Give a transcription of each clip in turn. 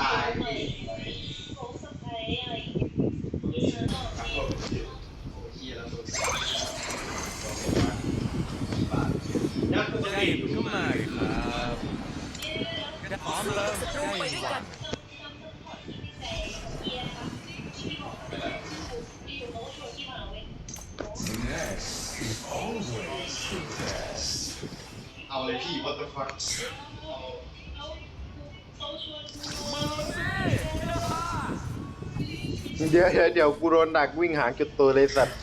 ตายพี่เฮียแล้วตัวยักษ์กูจะได้ดีก็มาครับพร้อมเริ่มศัตรูไปด้วยกัน เดี๋ยวเดี๋ยวเดี๋ยวกูโดนดักวิ่งหาจุดตัวเลยสัตว์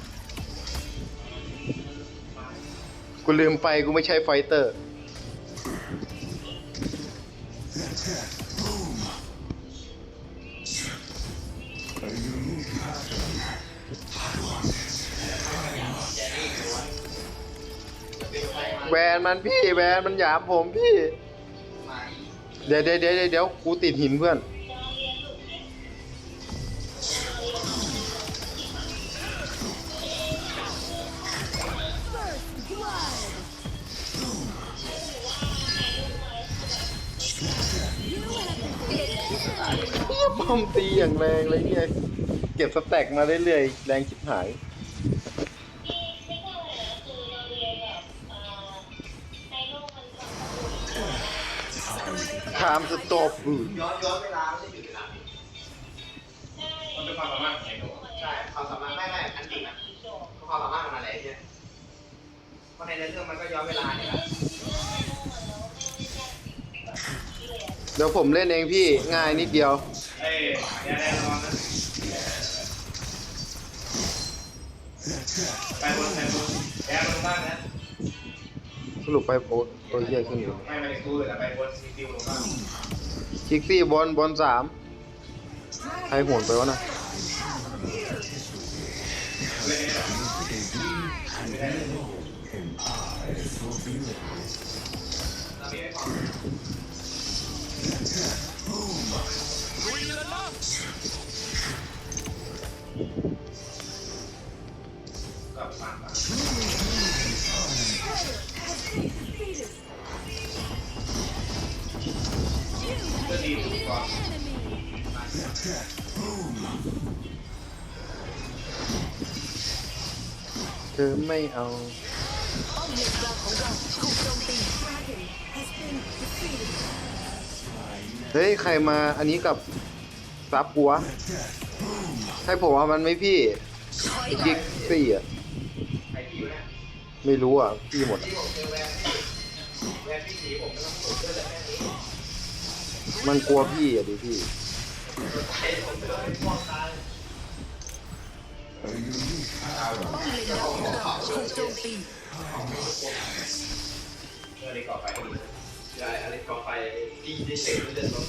กูลืมไปกูไม่ใช่ไฟเตอร์ แวนมันพี่แวนมันหยามผมพี่ เดี๋ยวเดี๋ยวเดี๋ยวเดี๋ยวกูติดหินเพื่อนป้อมตีอย่างแรงเลยเนี่ย เก็บสแต็กมาเรื่อยๆแรงชิบหาย ถามสต็อปอือย้อนย้อนเวลาไม่ใช่หยุดเวลามันเป็นความสามารถของไอ้หนูใช่ความสามารถไม่ไม่อันจริงนะความสามารถของอะไรเนี่ยเพราะในเรื่องมันก็ย้อนเวลาเนี่ยแหละเดี๋ยวผมเล่นเองพี่ง่ายนิดเดียวเอ้ยอย่าได้ระวังนะไปบนไปบนแอบลงบ้างนะ สรุปไปโอ้ตัวเหี้ยขึ้นอยู่ไม่ไม่ได้กูแต่ไปบนซีดิวลงบ้างคิกซี่บอลบอลสามใครโหนไปวะนะ ก็ดีถูกกว่าเธอไม่เอาเฮ้ยใครมาอันนี้กับซับกัวให้ผมเอามันไหมพี่ยิกซี่อะไอ้ที่อยู่เนี่ยไม่รู้อะพี่หมด มันกลัวพี่อะดิพี่ไอ้ผมเจอไอ้พวกตายป้อมเลนกลางของเราถูกโจมตีเออเลยก่อไฟใช่อะไรก่อไฟดีได้เสร็จเลือนรถ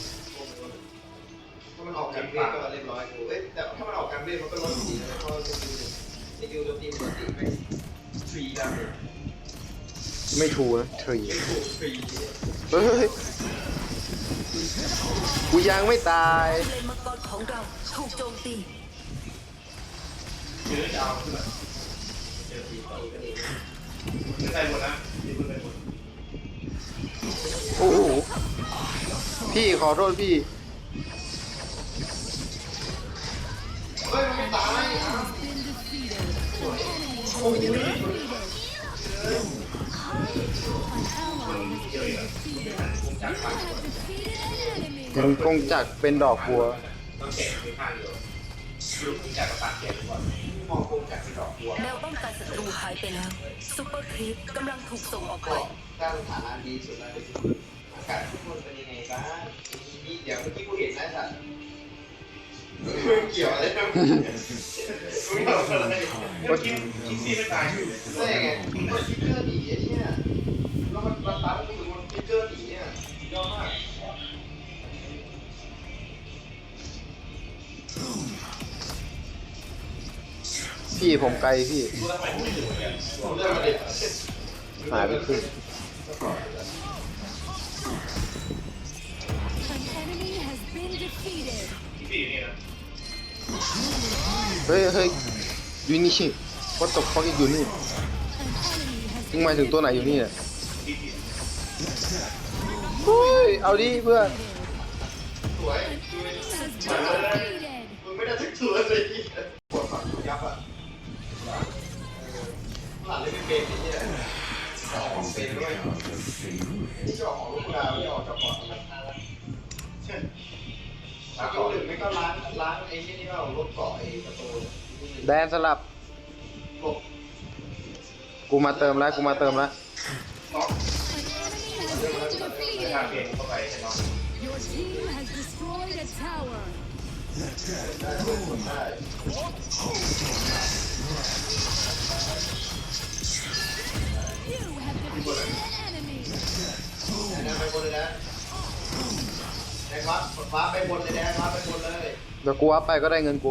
ถ้ามันออกการเวทก็เรียบร้อยกูเอ้ยแต่ถ้ามันออกการเวทมันก็ลดดีนะเพราะสกิลสกิลโจมตีปกติไม่ฟรีดาเมจไม่ถูนะทรีไม่ถูกฟรีเฮ้ย กูยังไม่ตายเลนมังกรของเราถูกโจมตีเยอะจะเอาขึ้นมาเจอทีต่อก็ดีไม่ได้หมดนะนี่เพิ่งไปหมดโอ้โหพี่ขอโทษพี่ เฮ้ยมันไม่ตายโอ้ย มันกงจักรเป็นดอกบัว ต้องเก็บไว้ข้างเดียวสรุปคุณจักรปากเก็บก่อนมองคงจักรเป็นดอกบัวแนวป้องกันศัตรูหายไปแล้วซูเปอร์ครีปกำลังถูกส่งออกไปก็ตั้งฐานะดีสุดแล้วเลยอากาศทุกคนเป็นยังไงบ้างนี่เดี๋ยวเมื่อกี้กูเห็นนะสัตว์มึงเกี่ยวอะไรนะมึงเกี่ยวอะไรเมื่อกี้คิดซี่ไม่ตายอยู่เลยใช่ไงมันคิดเกอร์หนีไอ้เนี่ยแล้ว มันมันตามกูถึงมันเกอร์หนีเนี่ยยอดมากพี่ผมไกลพี่กูต้องไปพูดถึงเนี่ยกูเริ่มมาเลยหายไปครึ่ง An enemy has been defeated. คิดซี่นี่นะเฮ้ยเฮ้ยอยู่นี่ what the fuck อยู่นี่ An enemy has มึงหมายถึงตัวไหนอยู่นี่เนี่ย เฮ้ยเอาดิเพื่อนสวยมึงไม่ได้สักตัวเลยปวดฝังยับอะหลังเลยเป็นเบนนี่เนี่ยออกของเป็นด้วยนี่จะออกของลูกดาวนี่ออกจากปอดธรรมชาติเช่นล้างก่อนหรือไม่ก็ล้างล้างไอ้นี่นี่ก็เอารถเกาะไอ้ประตูแดนสลับกูมาเติมแล้วกูมาเติมแล้ว ทาง defeated. เบนเข้าไปใช่ไหม Your team has destroyed a tower. ได้ได้ You have defeated an enemy. แดนไปบนเลยนะแดนวัดฟ้าไปบนเลยแดนวัดไปบนเลย เดี๋ยวกูอัพไปก็ได้เงินกู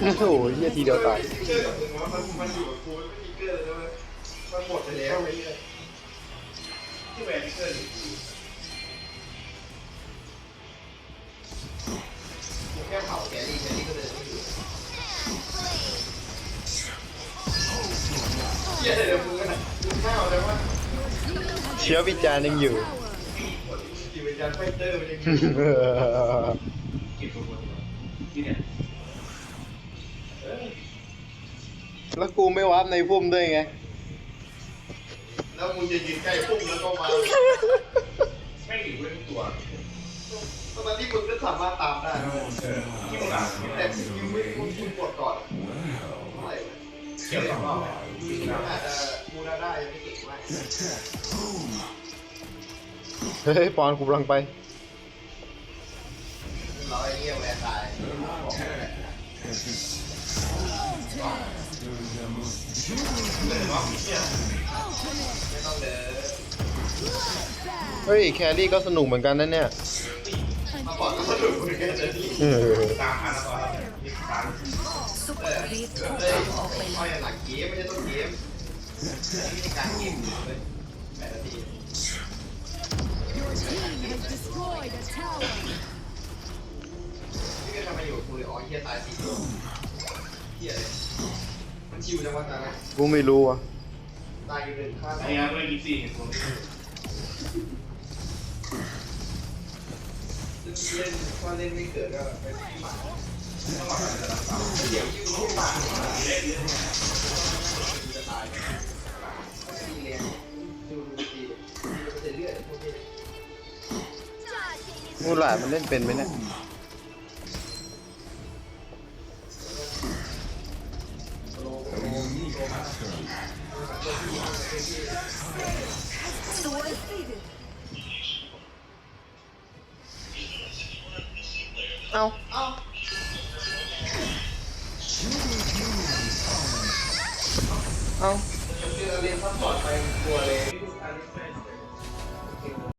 โอ้โหเฮียทีเดียวตายมันมันอยู่กับเกอร์เลยมันหมดไปแล้วไอ้เนี่ยที่แหวนเกอ เชื้อวิจารณ์ยังอยู่ จิตวิญญาณไฟเตอร์มันยังเก็บตัวที่เนี่ยแล้วกูไม่วับในพุ่มด้วยไง แล้วมึงจะยืนใกล้พุ่งแล้วก็มาไม่หนีเว้ยทุกตัวตอนที่มึงก็สามารถตามได้ที่มึงอะแต่มึงไม่มึงกดก่อนเท่าไหร่วะเกี่ยวกับรอบอาจจะ มูนาได้ยังไม่เก่งมากเฮ้ยปอนกูกำลังไปรอยเงี้ยแหวนตายไม่ต้องเดินเฮ้ยแครี่ก็สนุกเหมือนกันนะเนี่ยมาก่อนก็สนุกเหมือนกันเลยเออตามพันตอนมีตังค์เออเฮ้ยเอาอย่างหลังเกมไม่ใช่ต้นเกมนี่เป็นการเกม เลยแปดนาที Your team has destroyed a tower. นี่ก็ทำไมอยู่กับกูเลยอ๋อเฮียตายสี่ตัวเฮียเลยมันชิวจังวะตานี่ยกูไม่รู้อะตายอยู่หนึ่งข้างไอ้งไม่กี่สี่เห็นผมเล่นถ้าเล่นไม่เกิดก็เป็นหมาต้องหมาแต่ละสาวเดี๋ยวคิวลูกหมาจะตาย มูหลาดมันเล่นเป็นไหมเนี่ย เอาเอาเอา